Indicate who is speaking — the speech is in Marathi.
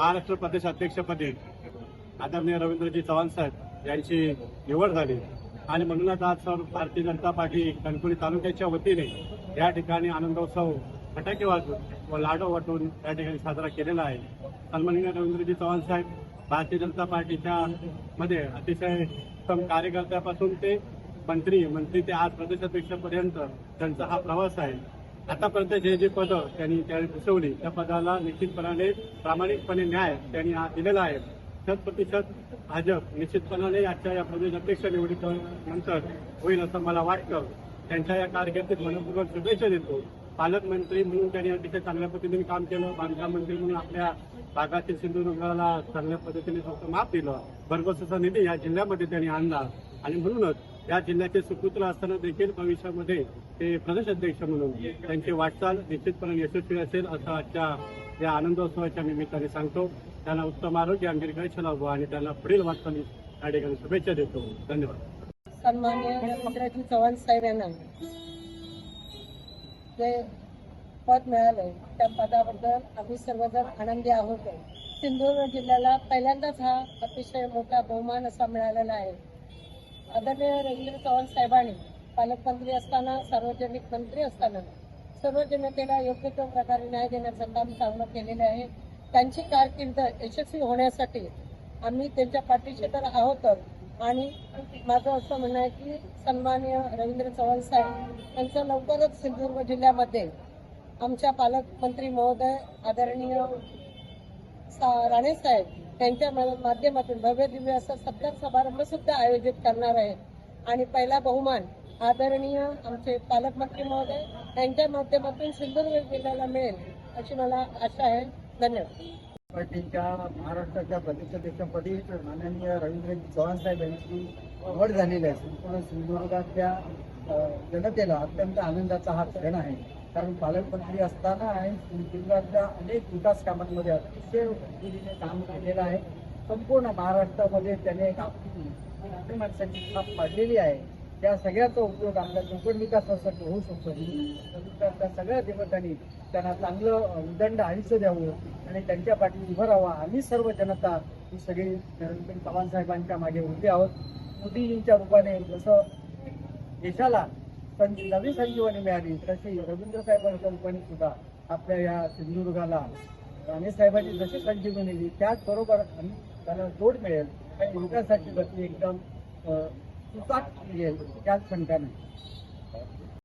Speaker 1: महाराष्ट्र प्रदेश अध्यक्षपदी आदरणीय रवींद्रजी चव्हाण साहेब यांची निवड झाली. आणि म्हणूनच आज सर्व भारतीय जनता पार्टी कणकुली तालुक्याच्या वतीने या ठिकाणी आनंदोत्सव फटाके वाटून व लाडो वाटून या ठिकाणी साजरा केलेला आहे. सन्माननीय रवींद्रजी चव्हाण साहेब भारतीय जनता पार्टीच्या मध्ये अतिशय उत्तम कार्यकर्त्यापासून ते मंत्री मंत्री ते आज प्रदेशाध्यक्षपर्यंत त्यांचा हा प्रवास आहे. आतापर्यंत जे जे पदं त्यांनी त्यावेळी भूषवली त्या पदाला निश्चितपणाने प्रामाणिकपणे न्याय त्यांनी हा दिलेला आहे. शत प्रतिशत भाजप निश्चितपणाने आजच्या या प्रदेश अध्यक्ष निवडीनंतर होईल असं मला वाटतं. त्यांच्या या कारकिर्दीत मनपूर्वक शुभेच्छा देतो. पालकमंत्री म्हणून त्यांनी अतिशय चांगल्या पद्धतीने काम केलं. बांधकाम मंत्री म्हणून आपल्या भागातील सिंधुदुर्गाला चांगल्या पद्धतीने फक्त माप दिलं. भरघोस निधी या जिल्ह्यामध्ये त्यांनी आणला. आणि म्हणूनच या जिल्ह्याचे सुपुत्र असताना देखील भविष्यामध्ये ते प्रदेश अध्यक्ष म्हणून त्यांची वाटचाल निश्चितपणे यशस्वी असेल असं आजच्या या आनंदोत्सवाच्या निमित्ताने सांगतो. त्यांना उत्तम आरोग्य आणि दीर्घायुष्य लाभो आणि त्यांना पुढील वाटचाली या ठिकाणी शुभेच्छा देतो. धन्यवाद.
Speaker 2: सन्मान्य चव्हाण साहेब यांना जे पद मिळालंय त्या पदाबद्दल आम्ही सर्वजण आनंदी आहोत. सिंधुदुर्ग जिल्ह्याला पहिल्यांदाच हा अतिशय मोठा बहुमान असा मिळालेला आहे. आदरणीय रवींद्र चव्हाण साहेबांनी पालकमंत्री असताना सार्वजनिक मंत्री असताना सर्व जनतेला योग्य तो प्रकारे न्याय देण्याचं काम चांगलं केलेलं आहे. त्यांची कारकीर्द यशस्वी होण्यासाठी आम्ही त्यांच्या पाठीशी तर आहोतच. आणि माझं असं म्हणणं आहे की सन्माननीय रवींद्र चव्हाण साहेब यांचं लवकरच सिंधुदुर्ग जिल्ह्यामध्ये आमच्या पालकमंत्री महोदय आदरणीय सा- राणे साहेब त्यांच्या माध्यमातून भव्य दिव्य असा सत्कार समारंभ सुद्धा आयोजित करणार आहे. आणि पहिला बहुमान आदरणीय आमचे पालकमंत्री महोदय यांच्या माध्यमातून सिंधुदुर्ग जिल्ह्याला मिळेल अशी मला आशा आहे. धन्यवाद.
Speaker 3: पार्टीच्या महाराष्ट्राच्या प्रदेशाध्यक्षपदी माननीय रवींद्रजी चव्हाण साहेब यांची निवड झालेली आहे. संपूर्ण सिंधुदुर्गातल्या जनतेला अत्यंत आनंदाचा हा क्षण आहे. कारण पालकमंत्री असताना आणि सिंधुदुर्गातल्या अनेक विकास कामांमध्ये अतिशय पद्धतीने काम केलेलं आहे. संपूर्ण महाराष्ट्रामध्ये त्याने एक आपली माणसाची छाप पाडलेली आहे. त्या सगळ्याचा उपयोग आपल्या कोकण विकासासाठी होऊ शकतो. त्या सगळ्या देवतांनी त्यांना चांगलं उदंड आयुष्य द्यावं आणि त्यांच्या पाठी उभं राहावं. आम्ही सर्व जनता ही सगळी नरेंद्र चव्हाण साहेबांच्या मागे उभे आहोत. मोदीजींच्या रूपाने जसं देशाला संजी नवी संजीवनी मिळाली तशी रवींद्र साहेबांच्या सुद्धा आपल्या या सिंधुदुर्गाला राणे साहेबांनी जशी संजीवनी दिली त्याचबरोबर त्याला जोड मिळेल. आणि विकासाची गती एकदम सुसाट मिळेल त्याच खंडाने